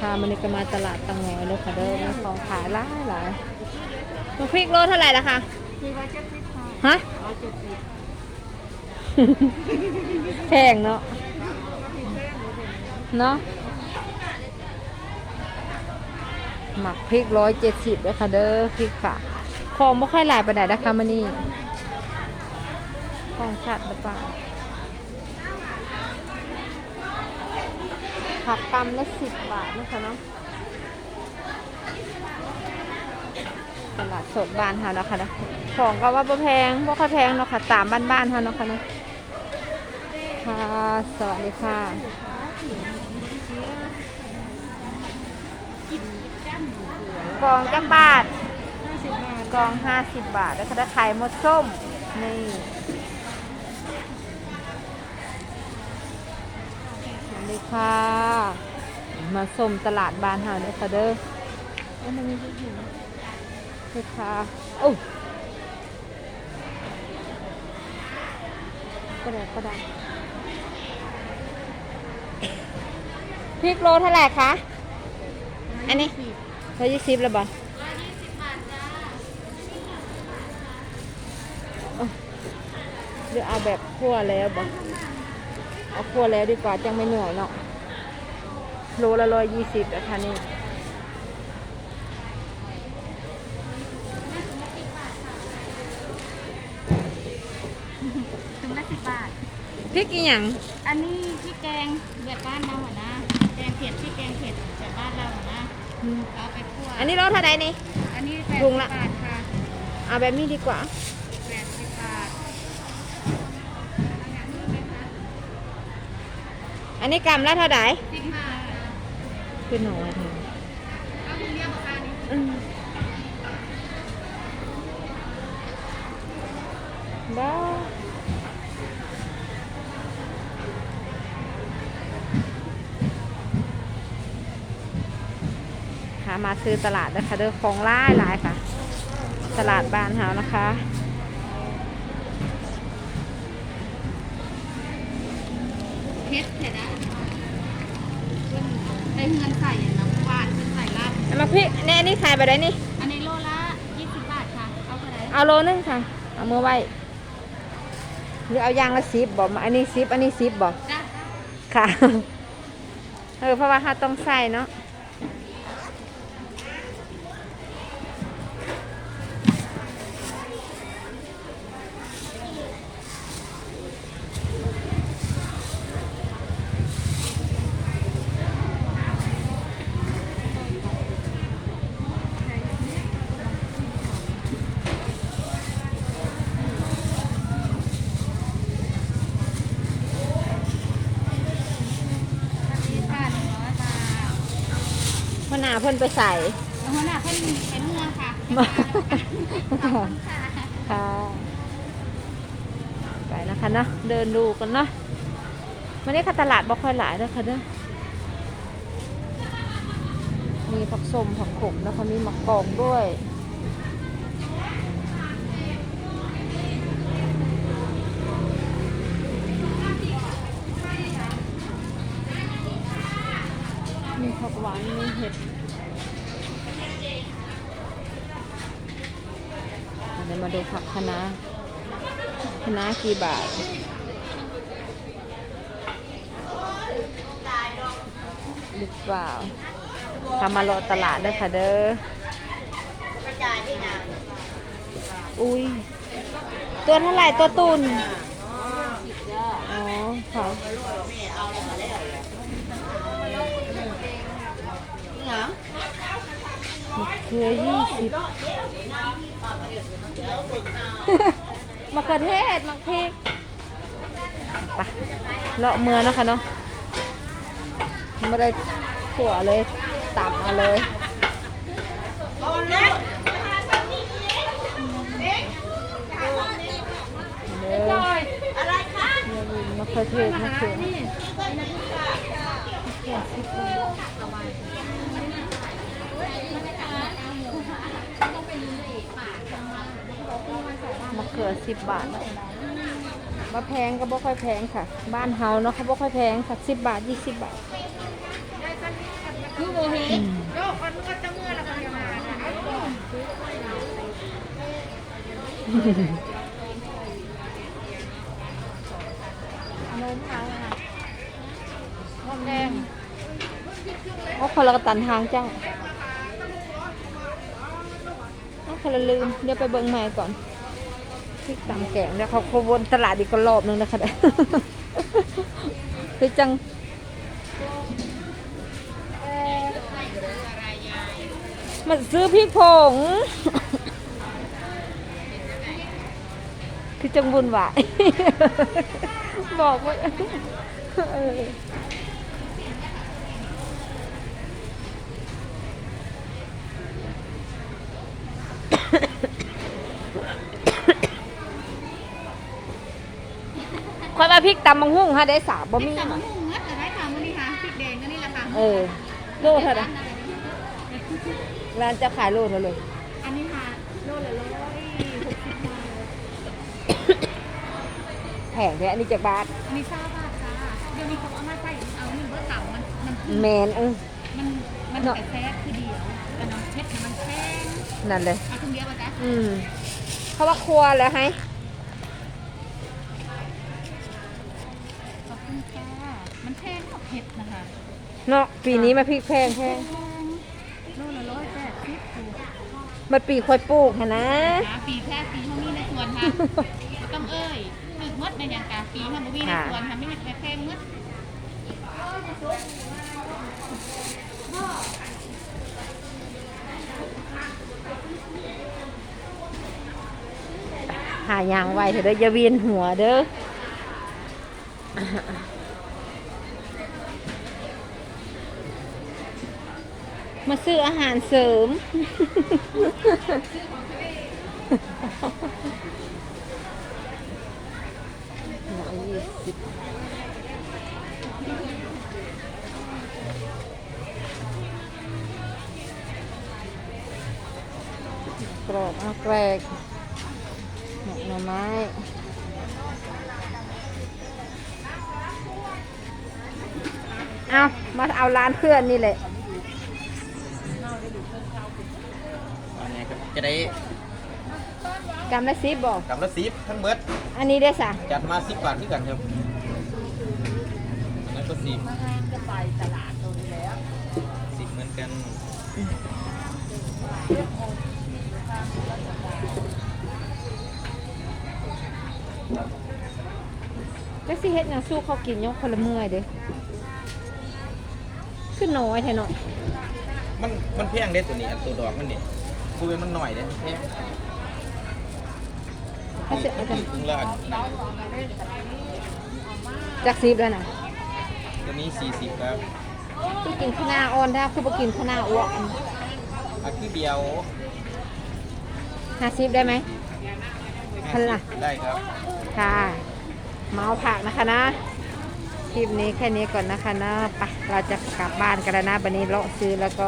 ค่ะมันนี่ก็มาตลาดตังแงเด้อค่ะเด้อมีของขายหลายหลายมะพริกโลเท่าไหร่ละคะฮะแพงเนาะเนาะหมักพริกร้อยเจ็ดสิบเลยค่ะเด้อพริกค่ะของไม่ค่อยหลายไปไหนนะคะมันนี่ของชัดหรือเปล่า ผักกำละสิบบาทนะคะเนาะตลาดสดบ้านเฮานะคะเนะของก็ว่าบ่แพงบ่ค่อยแพงเนาะค่ะตามบ้านๆเฮาเนาะค่ะเนาะค่ะสวัสดีค่ะกองจักบาทห้าสิบบาทกองห้าสิบบาทแล้วก็ได้ไข่มดส้มนี่สวัส ดีค่ะ มาสมตลาดบานเฮาเด้อค่ะเด้อเอ้ยมันมีที่หินคือค่ะโอ้ก็ได้ก็ได้พริกโลเท่าไหร่คะ อันนี้ร้อยยี่สิบแล้วบ่หรือเอาแบบคั่วแล้วบ่ เอาคั่วแล้วดีกว่าจังไม่เหนื่อยเนาะโลละร้อยยี่สิบอะค่ะนี่ถุงละสิบบาท พริกอีหยังอันนี้พี่แกงแบบบ้านเราหัวนะ แกงเผ็ดพี่แกงเผ็ดแบบบ้านเราหัวนะเอาไปคั่วอันนี้โลเท่าไหร่นี่ อันนี้แปดถุสิงบละ บาทค่ะ เอาแบบนี้ดีกว่า แปดสิบบาท อันนี้กำละเท่าไหร่สิบห้าคือหน่อยเถอะเอาถุงเดียวกับการนี้อืมบ้าค่ะมาซื้อตลาดนะคะเด้อของหลายหลายค่ะ ตลาดบ้านเฮานะคะ เผ็ดเผ็ดอะ ได้เงินใส่น้ำหวานเงินใส่ลาบเอามาพี่เนี่ยอันนี้ขายไปได้นี่ อันนี้โลละยี่สิบบาทค่ะ เอาไปไหนเอาโลนึงค่ะ เอามือไว้ หรือเอายางละสิบบอกอันนี้สิบอันนี้สิบบอกจ้ะ ค่ะ เออเพราะว่าเราต้องใส่เนาะ อันนี้ค่ะหนึ่งร้อยบาท พอห นาเพิ่นไปใส่หัวหน้าเพิ่นเป็นเมืองค่ะมาขอบคุณค่ะค่ะไปนะคะเนาะเดินดูกันเนาะวันนี้ค่ะตลาดบ่ค่อยหลายเด้อค่ะเด้อมีผักส้มผักขมนะคะมีมะกอกด้วยมีผักหวานมีเห็ด เดี๋ยวมาดูผักคะน้าคะน้ากี่บาทหรือเปล่าทำมาโลตลาดด้วยค่ะเด้ออุ้ย ตัวเท่าไหร่ตัวตุนอ๋อค่ะมะเขือยี่สิบ มะเขือเทศมะพริกไปเลาะเมืองนะคะเนาะไม่ได้ถั่วเลยตับมาเลยเด้ออะไรคะมะเขือเทศมะเขือ ขือสิบบาทมาแพงก็บ่ค่อยแพงค่ะ บ้านเฮาเนาะเขาบ่ค่อยแพงค่ะสิบบาทยี่สิบบาทคือโมเฮโลกคนก็จะเมื่อละกันมาเนินทางค่ะหอมแดงโอ้คนละตันทางจ้าคนละลืม เดี๋ยวไปเบิ่งใหม่ก่อน พริกตำแกงเดี๋ยวเขาเขาวนตลาดอีกรอบนึงนะคะคือจังมันซื้อพริกผงคือจังบุญหวายบอกว่า คอยมาพริกตำมังหุ่งฮะได้สาบบ่พริมีกตำหรอหุ่งเงือกแต่ได้ค่ะมื้อนี้ค่ะพริกแดงก็นี่แหละค่ะเออ โลเท่าไหร่ร้านจะขายโลเท่าไหร่อันนี้ค่ะโลละร้อยหกสิบบาทแพงแท้อันนี้จากบาทอันนี้ซาบาทจ้าเดี๋ยวนี้เขาเอามาใส่เอาหนึ่งเบอร์เต่ามันมันคือแมนเออ มันมันเนอะ แต่แซ่บคือเดียวแต่น้ำเพชรมันแพงนั่นเลยเอาถุงเดียวป่ะจ๊ะอืมเขาว่าครัวแล้วให้ ขอบคุณค่ะมัน แพงกว่าเผ็ดนะคะเนาะปีนี้มาพริกแพงแพงโลละร้อยแปดสิบถูกมันปีค่อยปลูกค่ะนะหาปีแค่ปีเท่านี้ในสวนค่ะบ่ต้องเอ้ยตึกมดในอย่างกาปีค่ะบ่มีในสวนค่ะไม่มีแค่แพงมดหายางไว้เถอะเด้ออย่าเวียนหัวเด้อ มาซื้ออาหารเสริม กรอบเอาแกรกหมกหน่อไม้เอามาเอาร้านเพื่อนนี่แหละ จะได้กำละสิบบอกกำละสิบทั้งเบิดอันนี้ได้สั่งจัดมาสิบบาทที่กันครับอันนั้นก็สิบสิบเหมือนกันแล้วสิเฮ็ดหยังสู้เขากินยกคนละเมื่อยเด้ขึ้นน้อยแท้เนาะมันมันแพงเด้ตัวนี้อันตัวดอกมันนี่ คูเป็นมันหน่อยเด้แพงถ้าเสียเอาจังถุงละอันจากสิบแล้วนะตัวนี้สี่สิบครับคือกินข้าวหน้าอ่อนถ้าคือบ่กินข้าวหน้าอ้วกอันคือเดียวห้าสิบได้ไหมพันละ50ได้ครับ ค่ะ เมาผักนะคะนะคลิปนี้แค่นี้ก่อนนะคะนะไปเราจะกลับบ้านกันแล้วนะวันนี้เลาะซื้อแล้วก็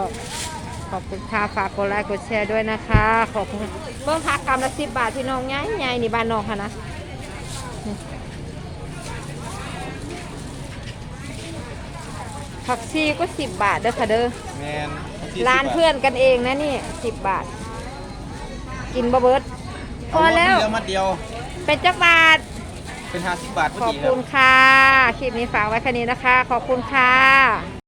ขอบคุณค่ะฝากกดไลค์กดแชร์ด้วยนะคะ ขอบคุณเพิ่มผักกำละสิบบาทพี่น้องง่ายง่ายๆนี่บ้านนอกค่ะนะนี่ผักชีก็สิบบาทเด้อค่ะเด้อแมน40ร้านเพื่อนกันเองนะนี่สิบบาท กินบะเบิดพอแล้วเดียวมัดเดียว เป็นจักบาท เป็นห้าสิบบาทพอขอบดีคคุรับณค่ะ คลิปนี้ฝากไว้แค่นี้นะคะ ขอบคุณค่ะ